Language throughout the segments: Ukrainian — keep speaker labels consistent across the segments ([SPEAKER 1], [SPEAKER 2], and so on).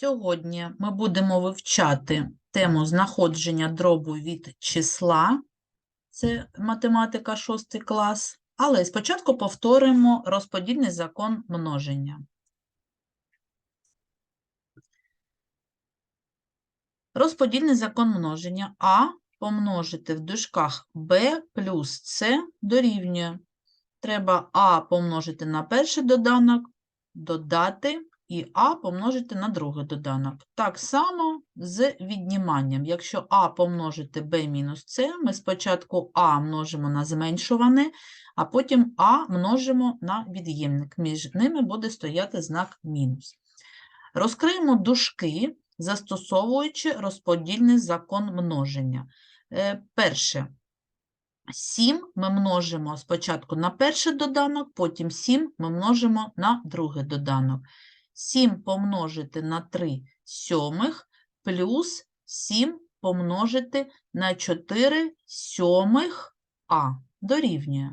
[SPEAKER 1] Сьогодні ми будемо вивчати тему знаходження дробу від числа. Це математика 6 клас. Але спочатку повторимо розподільний закон множення. Розподільний закон множення А помножити в дужках Б плюс С дорівнює. Треба А помножити на перший доданок, додати і А помножити на другий доданок. Так само з відніманням. Якщо А помножити Б мінус С, ми спочатку А множимо на зменшуване, а потім А множимо на від'ємник. Між ними буде стояти знак мінус. Розкриємо дужки, застосовуючи розподільний закон множення. Е, Перше. 7 ми множимо спочатку на перший доданок, потім 7 ми множимо на другий доданок. 7 помножити на 3 сьомих плюс 7 помножити на 4 сьомих А дорівнює.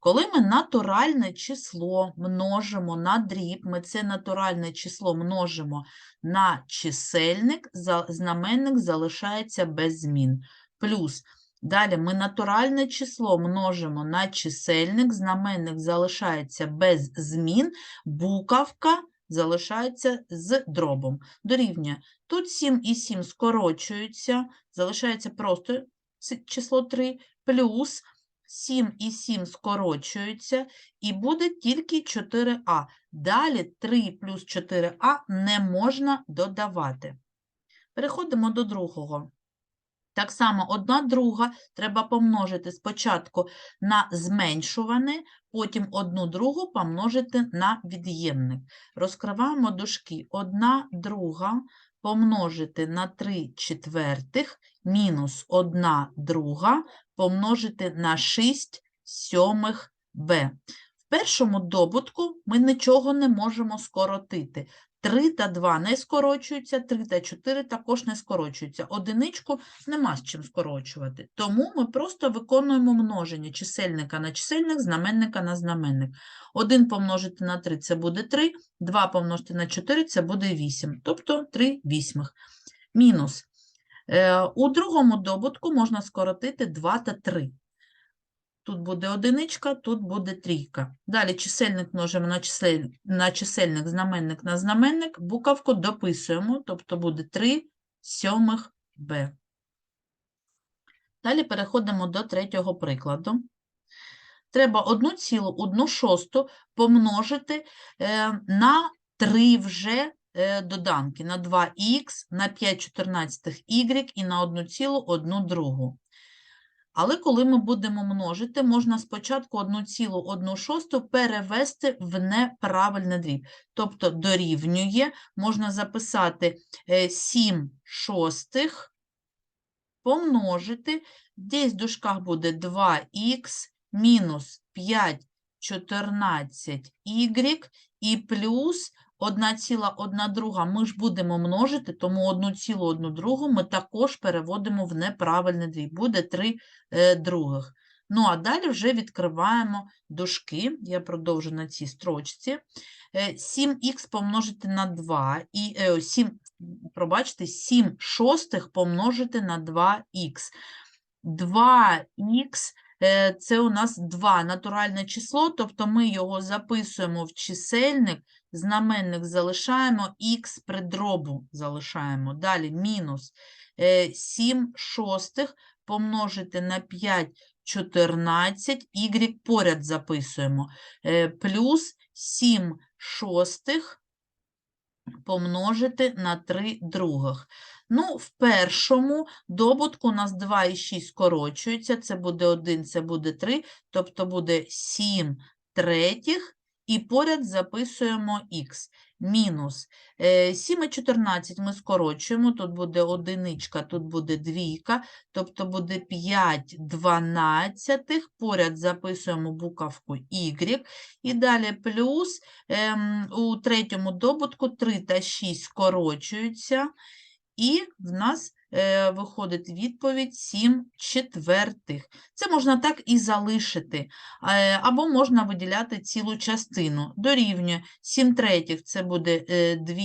[SPEAKER 1] Коли ми натуральне число множимо на дріб, ми це натуральне число множимо на чисельник, знаменник залишається без змін. Плюс Далі ми натуральне число множимо на чисельник, знаменник залишається без змін, буковка залишається з дробом. Дорівнює. Тут 7 і 7 скорочуються, залишається просто число 3, плюс 7 і 7 скорочуються, і буде тільки 4а. Далі 3 плюс 4а не можна додавати. Переходимо до другого. Так само одна друга треба помножити спочатку на зменшуване, потім одну другу помножити на від'ємник. Розкриваємо дужки. Одна друга помножити на 3 четвертих мінус одна друга помножити на 6 сьомих b. В першому добутку ми нічого не можемо скоротити. 3 та 2 не скорочуються, 3 та 4 також не скорочуються. Одиничку нема з чим скорочувати. Тому ми просто виконуємо множення чисельника на чисельник, знаменника на знаменник. 1 помножити на 3 – це буде 3, 2 помножити на 4 – це буде 8, тобто 3 вісьмих. Мінус. Е, У другому добутку можна скоротити 2 та 3. Тут буде одиничка, тут буде трійка. Далі чисельник множимо на, чисель... на чисельник, знаменник на знаменник, буковку дописуємо, тобто буде 3 сьомих Б. Далі переходимо до третього прикладу. Треба 1 цілу, 1 шосту помножити е, на 3 вже е, доданки, на 2х, на 5 чотирнадцятих y і на 1 цілу, 1 другу. Але коли ми будемо множити, можна спочатку 1 цілу 1 шосту перевести в неправильний дріб. Тобто дорівнює, можна записати е, 7 шостих, помножити, десь в дужках буде 2х мінус 5 14y і плюс 1 ціла 1 друга. Ми ж будемо множити, тому 1 цілу 1 другу ми також переводимо в неправильний дріб. Буде 3 е, других. Ну, а далі вже відкриваємо дужки. Я продовжу на цій строчці. Е, 7х помножити на 2, і е, 7, пробачте, 7 шостих помножити на 2х. 2х е, це у нас 2 натуральне число, тобто ми його записуємо в чисельник, знаменник залишаємо, х при дробу залишаємо. Далі мінус е, 7 шостих помножити на 5 14, y поряд записуємо, е, плюс 7 шостих помножити на 3 других. Ну, в першому добутку у нас 2 і 6 скорочуються, це буде 1, це буде 3, тобто буде 7 третіх, і поряд записуємо х. Мінус е, 7 і 14 ми скорочуємо, тут буде одиничка, тут буде двійка, тобто буде 5 дванадцятих, поряд записуємо буковку y, і далі плюс ем, у третьому добутку 3 та 6 скорочуються, і в нас е, виходить відповідь 7 четвертих. Це можна так і залишити, е, або можна виділяти цілу частину. Дорівнює 7 третіх – це буде е, 2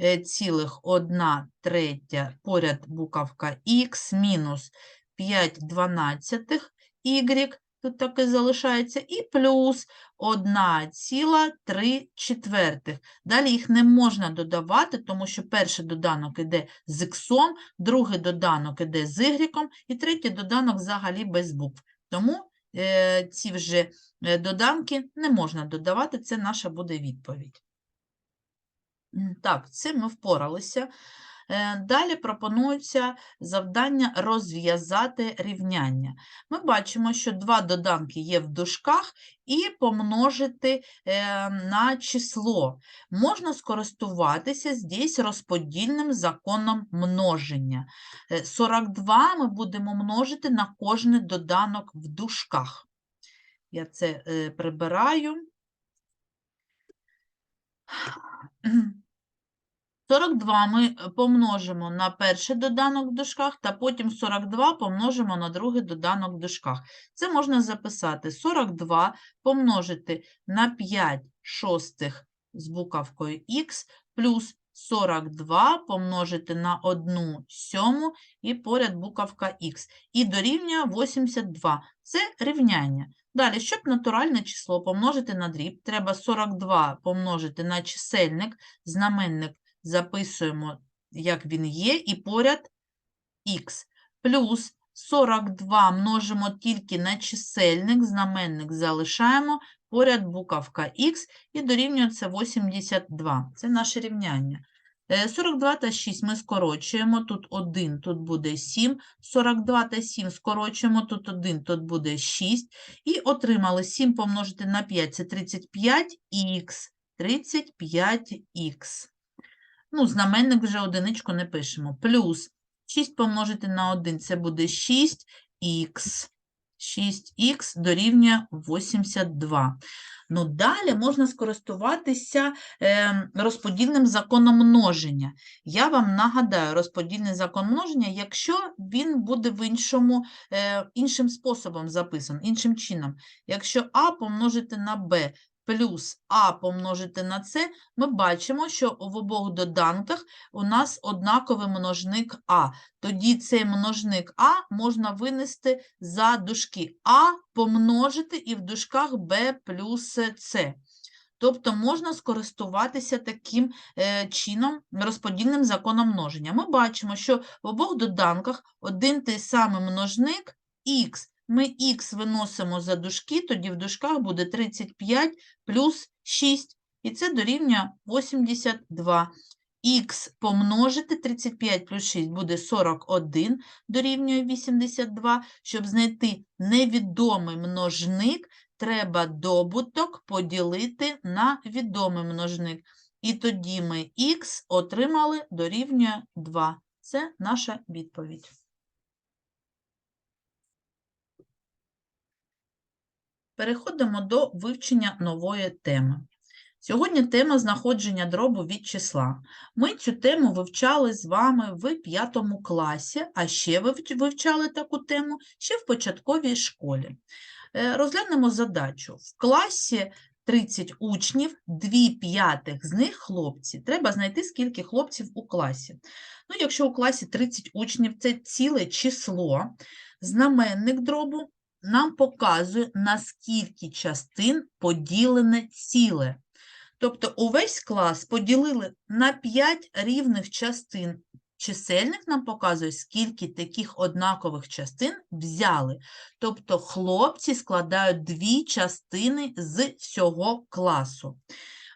[SPEAKER 1] е, цілих 1 третя, поряд буковка х, мінус 5 дванадцятих y, тут так і залишається, і плюс 1,3 четвертих. Далі їх не можна додавати, тому що перший доданок іде з іксом, другий доданок іде з y, і третій доданок взагалі без букв. Тому е, ці вже е, доданки не можна додавати, це наша буде відповідь. Так, це ми впоралися. Е, Далі пропонується завдання розв'язати рівняння. Ми бачимо, що два доданки є в дужках і помножити е, на число. Можна скористуватися здесь розподільним законом множення. Е, 42 ми будемо множити на кожний доданок в дужках. Я це е, прибираю. 42 ми е, помножимо на перший доданок в дужках, та потім 42 помножимо на другий доданок в дужках. Це можна записати 42 помножити на 5 шостих з буковкою х плюс 42 помножити на 1 сьому і поряд буковка х. І дорівнює 82. Це рівняння. Далі, щоб натуральне число помножити на дріб, треба 42 помножити на чисельник, знаменник записуємо, як він є, і поряд х. Плюс 42 множимо тільки на чисельник, знаменник залишаємо, поряд буковка х, і дорівнює це 82. Це наше рівняння. Е, 42 та 6 ми скорочуємо, тут 1, тут буде 7, 42 та 7 скорочуємо, тут 1, тут буде 6, і отримали 7 помножити на 5, це 35х, 35х. Ну, знаменник вже одиничку не пишемо. Плюс 6 помножити на 1 це буде 6х. 6х дорівнює 82. Ну, далі можна скористуватися е, розподільним законом множення. Я вам нагадаю розподільний закон множення, якщо він буде в іншому, е, іншим способом записан, іншим чином. Якщо а помножити на b плюс а помножити на c, ми бачимо, що в обох доданках у нас однаковий множник а. Тоді цей множник а можна винести за дужки а помножити і в дужках b плюс c. Тобто можна скористуватися таким е, чином розподільним законом множення. Ми бачимо, що в обох доданках один той самий множник х. Ми х виносимо за дужки, тоді в дужках буде 35 плюс 6, і це дорівнює 82. Х помножити 35 плюс 6 буде 41, дорівнює 82. Щоб знайти невідомий множник, треба добуток поділити на відомий множник. І тоді ми х отримали дорівнює 2. Це наша відповідь. Переходимо до вивчення нової теми. Сьогодні тема знаходження дробу від числа. Ми цю тему вивчали з вами в 5 класі, а ще вивч- вивчали таку тему ще в початковій школі. Е, Розглянемо задачу. В класі 30 учнів, 2 п'ятих з них хлопці. Треба знайти, скільки хлопців у класі. Ну, якщо у класі 30 учнів, це ціле число, знаменник дробу нам показує, на скільки частин поділене ціле. Тобто увесь клас поділили на 5 рівних частин. Чисельник нам показує, скільки таких однакових частин взяли. Тобто хлопці складають дві частини з всього класу.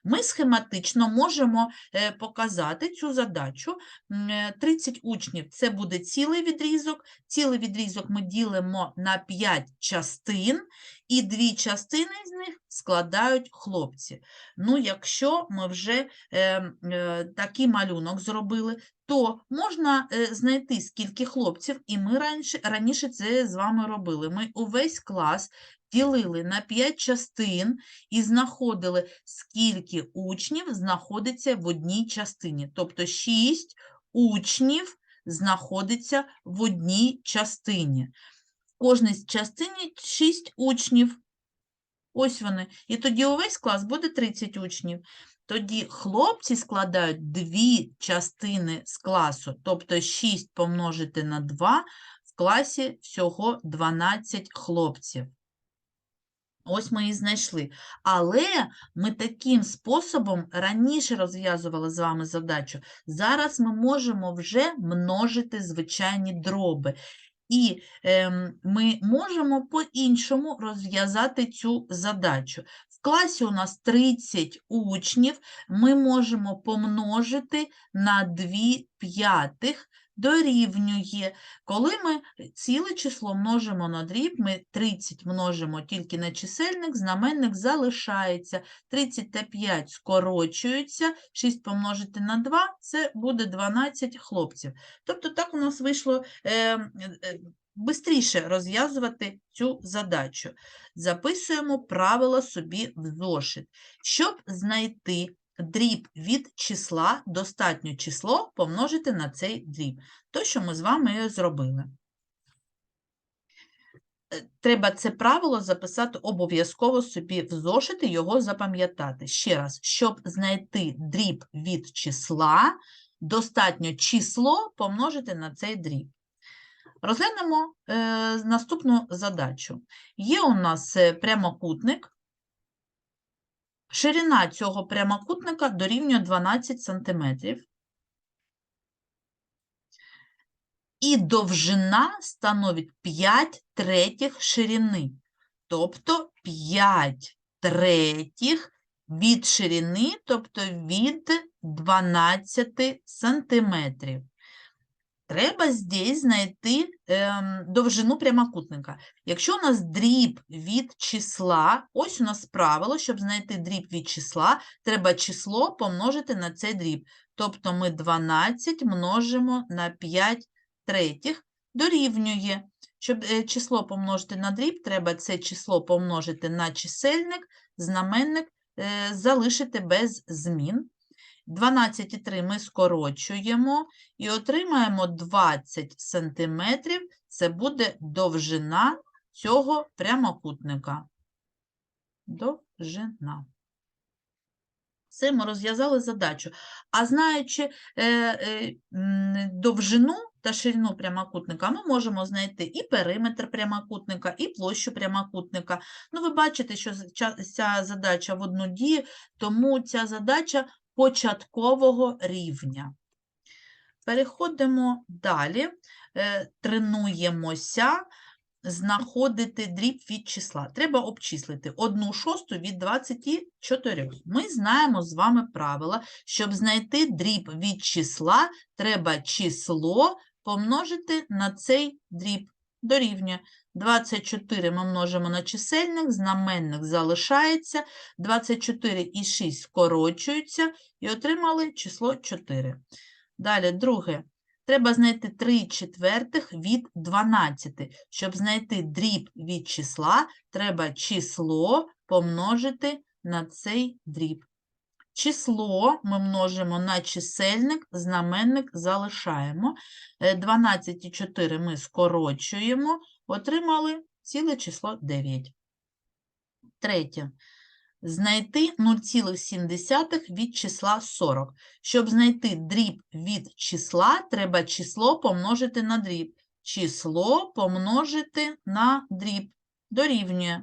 [SPEAKER 1] Ми схематично можемо е, показати цю задачу. М, е, 30 учнів – це буде цілий відрізок. Цілий відрізок ми ділимо на 5 частин, і дві частини з них складають хлопці. Ну, якщо ми вже е, е, такий малюнок зробили, то можна е, знайти, скільки хлопців, і ми раніше, раніше це з вами робили. Ми увесь клас ділили на 5 частин і знаходили, скільки учнів знаходиться в одній частині. Тобто 6 учнів знаходиться в одній частині. В кожній частині 6 учнів. Ось вони. І тоді увесь клас буде 30 учнів. тоді хлопці складають дві частини з класу, тобто 6 помножити на 2, в класі всього 12 хлопців. Ось ми і знайшли. Але ми таким способом раніше розв'язували з вами задачу. Зараз ми можемо вже множити звичайні дроби. І ем, ми можемо по-іншому розв'язати цю задачу. В класі у нас 30 учнів, ми можемо помножити на 2 п'ятих дорівнює. Коли ми ціле число множимо на дріб, ми 30 множимо тільки на чисельник, знаменник залишається. 30 та 5 скорочуються, 6 помножити на 2 – це буде 12 хлопців. Тобто так у нас вийшло е, е, бистріше розв'язувати цю задачу. Записуємо правила собі в зошит. Щоб знайти дріб від числа, достатньо число помножити на цей дріб. То, що ми з вами зробили. Е, Треба це правило записати обов'язково собі в зошит і його запам'ятати. Ще раз, щоб знайти дріб від числа, достатньо число помножити на цей дріб. Розглянемо е, наступну задачу. Є у нас е, прямокутник. Ширина цього прямокутника дорівнює 12 см. І довжина становить 5 третіх ширини. Тобто 5 третіх від ширини, тобто від 12 сантиметрів. Треба здесь знайти ем, довжину прямокутника. Якщо у нас дріб від числа, ось у нас правило, щоб знайти дріб від числа, треба число помножити на цей дріб. Тобто ми 12 множимо на 5 третіх дорівнює. Щоб е, число помножити на дріб, треба це число помножити на чисельник, знаменник е, залишити без змін. 12,3 ми скорочуємо і отримаємо 20 см. Це буде довжина цього прямокутника. Довжина. Все, ми розв'язали задачу. А знаючи е, е, довжину та ширину прямокутника, ми можемо знайти і периметр прямокутника, і площу прямокутника. Ну, ви бачите, що ця задача в одну дію, тому ця задача початкового рівня. Переходимо далі, е, тренуємося знаходити дріб від числа. Треба обчислити 1 шосту від 24. Ми знаємо з вами правила, щоб знайти дріб від числа, треба число помножити на цей дріб. Дорівнює 24 ми множимо на чисельник, знаменник залишається, 24 і 6 скорочуються і отримали число 4. Далі, друге. Треба знайти 3 четвертих від 12. Щоб знайти дріб від числа, треба число помножити на цей дріб. Число ми множимо на чисельник, знаменник залишаємо. Е, 12 і 4 ми скорочуємо, отримали ціле число 9. Третє. Знайти 0,7 від числа 40. Щоб знайти дріб від числа, треба число помножити на дріб. Число помножити на дріб. Дорівнює.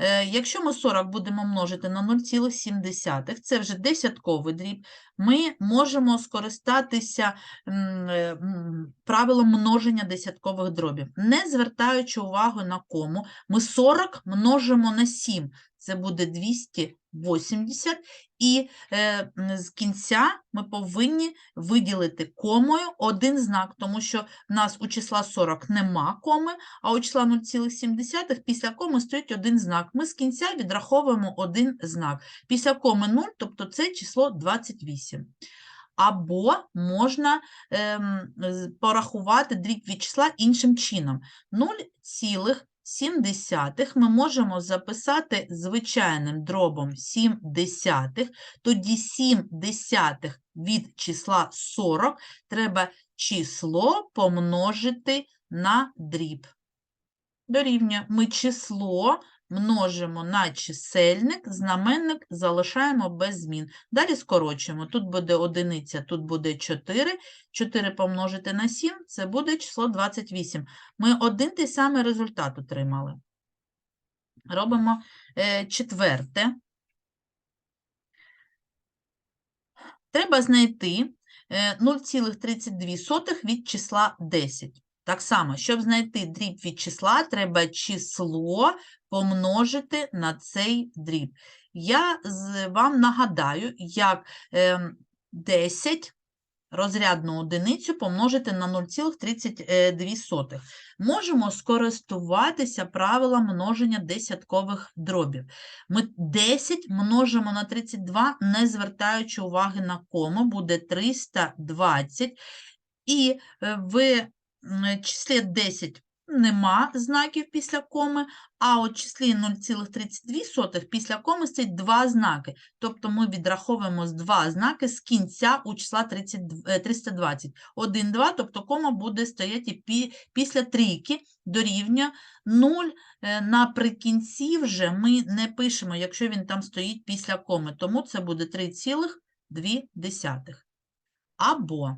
[SPEAKER 1] Е, Якщо ми 40 будемо множити на 0,7, це вже десятковий дріб, ми можемо скористатися е, правилом множення десяткових дробів. Не звертаючи увагу на кому, ми 40 множимо на 7, це буде 280, і е, з кінця ми повинні виділити комою один знак, тому що в нас у числа 40 нема коми, а у числа 0,7 після коми стоїть один знак. Ми з кінця відраховуємо один знак. Після коми 0, тобто це число 28. Або можна ем, порахувати дріб від числа іншим чином. 0,7 ми можемо записати звичайним дробом 7 десятих, тоді 7 десятих від числа 40 треба число помножити на дріб. Дорівнює. Ми число множимо на чисельник, знаменник залишаємо без змін. Далі скорочуємо. Тут буде одиниця, тут буде 4. 4 помножити на 7 – це буде число 28. Ми один той самий результат отримали. Робимо е, четверте. Треба знайти е, 0,32 від числа 10. Так само, щоб знайти дріб від числа, треба число помножити на цей дріб. Я вам нагадаю, як ем, 10 розрядну одиницю помножити на 0,32. Можемо скористуватися правилом множення десяткових дробів. Ми 10 множимо на 32, не звертаючи уваги на кому, буде 320. І е, в м, числі 10 нема знаків після коми, а у числі 0,32 після коми стоять два знаки. Тобто ми відраховуємо два знаки з кінця у числа 30, е, 320. 1, 2, тобто кома буде стояти після трійки дорівнює 0. е, Наприкінці вже ми не пишемо, якщо він там стоїть після коми, тому це буде 3,2. Або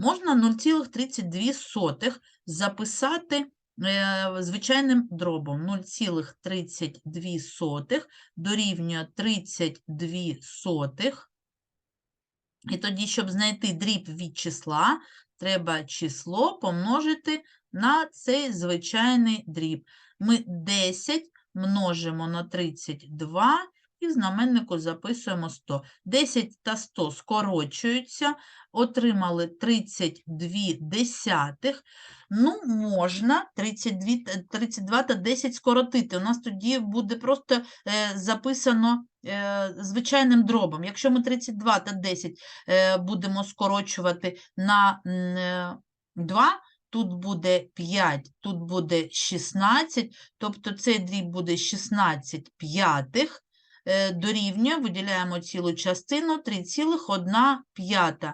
[SPEAKER 1] можна 0,32 записати е, звичайним дробом. 0,32 дорівнює 32 сотих. І тоді, щоб знайти дріб від числа, треба число помножити на цей звичайний дріб. Ми 10 множимо на 32 і в знаменнику записуємо 100. 10 та 100 скорочуються, отримали 32 десятих. Ну, можна 32, та- 32 та 10 скоротити. У нас тоді буде просто е, записано е, звичайним дробом. Якщо ми 32 та 10 е, будемо скорочувати на е, 2, тут буде 5, тут буде 16, тобто цей дріб буде 16 п'ятих, дорівнює, виділяємо цілу частину 3,1.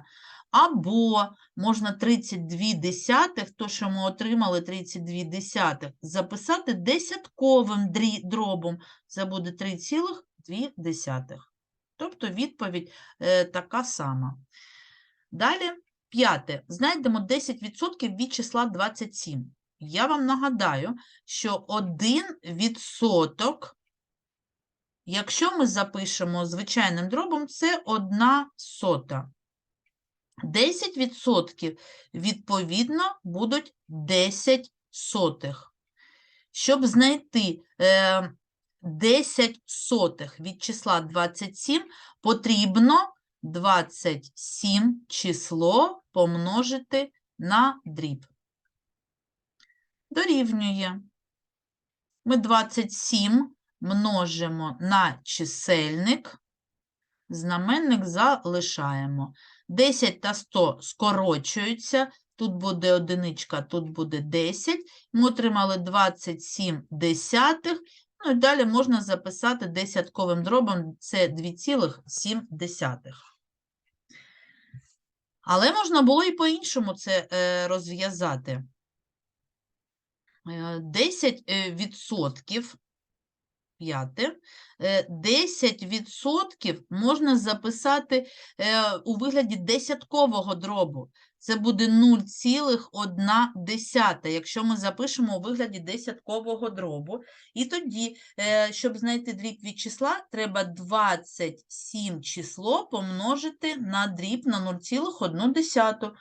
[SPEAKER 1] Або можна 32 десятих, то, що ми отримали 32 десятих, записати десятковим дробом. Це буде 3,2 десятих. Тобто відповідь е, така сама. Далі, п'яте. Знайдемо 10% від числа 27. Я вам нагадаю, що 1%, якщо ми запишемо звичайним дробом, це 1 сота. 10% відповідно будуть 10 сотих. Щоб знайти е, 10 сотих від числа 27, потрібно 27 число помножити на дріб. Дорівнює. Ми 27 множимо на чисельник, знаменник залишаємо. 10 та 100 скорочуються, тут буде одиничка, тут буде 10. Ми отримали 27 десятих. Ну і далі можна записати десятковим дробом, це 2,7. Але можна було і по-іншому це е, розв'язати. Е, 10 е, відсотків, п'яте, е, 10 відсотків можна записати е, у вигляді десяткового дробу. Це буде 0,1, якщо ми запишемо у вигляді десяткового дробу. І тоді, е, щоб знайти дріб від числа, треба 27 число помножити на дріб на 0,1.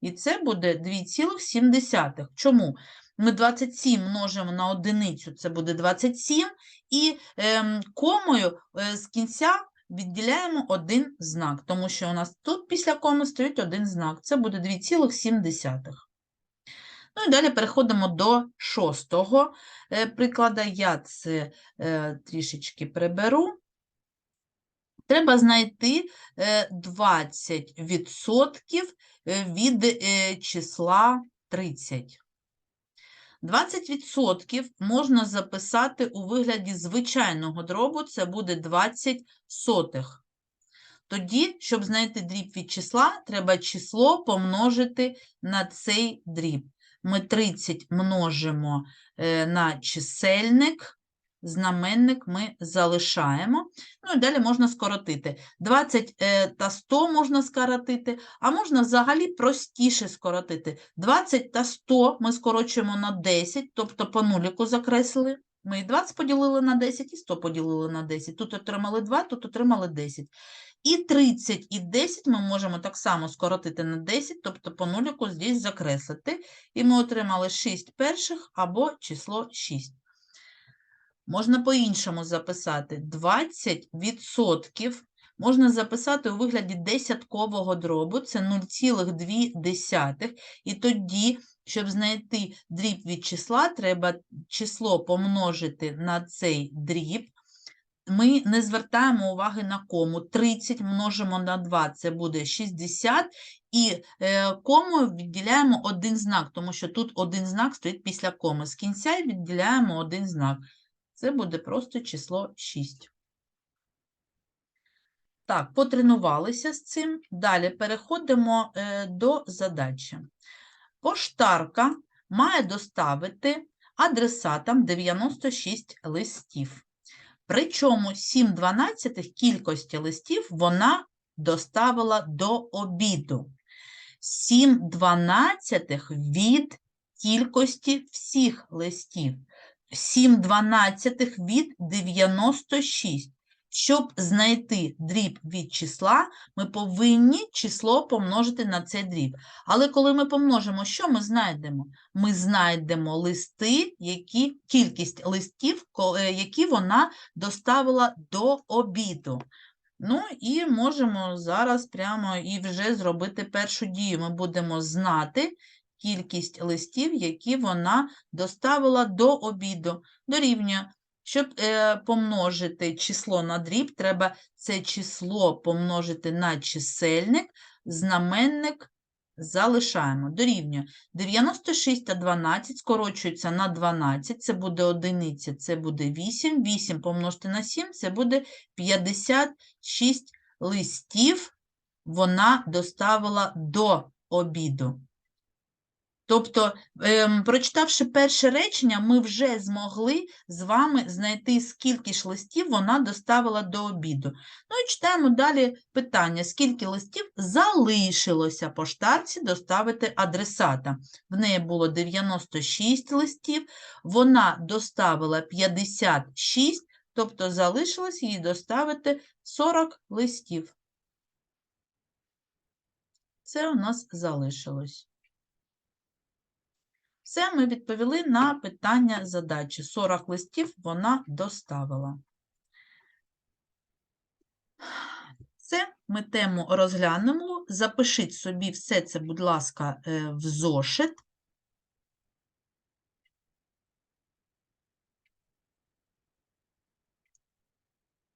[SPEAKER 1] І це буде 2,7. Чому? Ми 27 множимо на одиницю, це буде 27, і ем, комою е, з кінця відділяємо один знак, тому що у нас тут після коми стоїть один знак, це буде 2,7. Ну і далі переходимо до шостого е, прикладу. Я це е, трішечки приберу. Треба знайти е, 20% е, від е, числа 30. 20% можна записати у вигляді звичайного дробу, це буде 20 сотих. Тоді, щоб знайти дріб від числа, треба число помножити на цей дріб. Ми 30 множимо е, на чисельник, знаменник ми залишаємо. Ну і далі можна скоротити. 20 е, та 100 можна скоротити, а можна взагалі простіше скоротити. 20 та 100 ми скорочуємо на 10, тобто по нуліку закреслили. Ми і 20 поділили на 10, і 100 поділили на 10. Тут отримали 2, тут отримали 10. І 30 і 10 ми можемо так само скоротити на 10, тобто по нуліку здесь закреслити. І ми отримали 6 перших або число 6. Можна по-іншому записати 20% можна записати у вигляді десяткового дробу, це 0,2. І тоді, щоб знайти дріб від числа, треба число помножити на цей дріб. Ми не звертаємо уваги на кому. 30 множимо на 2, це буде 60, і е, комою відділяємо один знак, тому що тут один знак стоїть після коми. З кінця відділяємо один знак. Це буде просто число 6. Так, потренувалися з цим. Далі переходимо е, до задачі. Поштарка має доставити адресатам 96 листів. Причому 7 дванадцятих кількості листів вона доставила до обіду. 7 дванадцятих від кількості всіх листів. 7 дванадцятих від 96. Щоб знайти дріб від числа, ми повинні число помножити на цей дріб. Але коли ми помножимо, що ми знайдемо? Ми знайдемо листи, які, кількість листів, е, які вона доставила до обіду. Ну і можемо зараз прямо і вже зробити першу дію. Ми будемо знати кількість листів, які вона доставила до обіду. Дорівнює. Щоб е, помножити число на дріб, треба це число помножити на чисельник, знаменник залишаємо. Дорівнює 96 та 12 скорочуються на 12, це буде одиниця, це буде 8, 8 помножити на 7, це буде 56 листів вона доставила до обіду. Тобто, ем, прочитавши перше речення, ми вже змогли з вами знайти, скільки ж листів вона доставила до обіду. Ну і читаємо далі питання, скільки листів залишилося поштарці доставити адресата. В неї було 96 листів, вона доставила 56, тобто залишилось їй доставити 40 листів. Це у нас залишилось. Все, ми відповіли на питання задачі. 40 листів вона доставила. Це ми тему розглянемо. Запишіть собі все це, будь ласка, е, в зошит.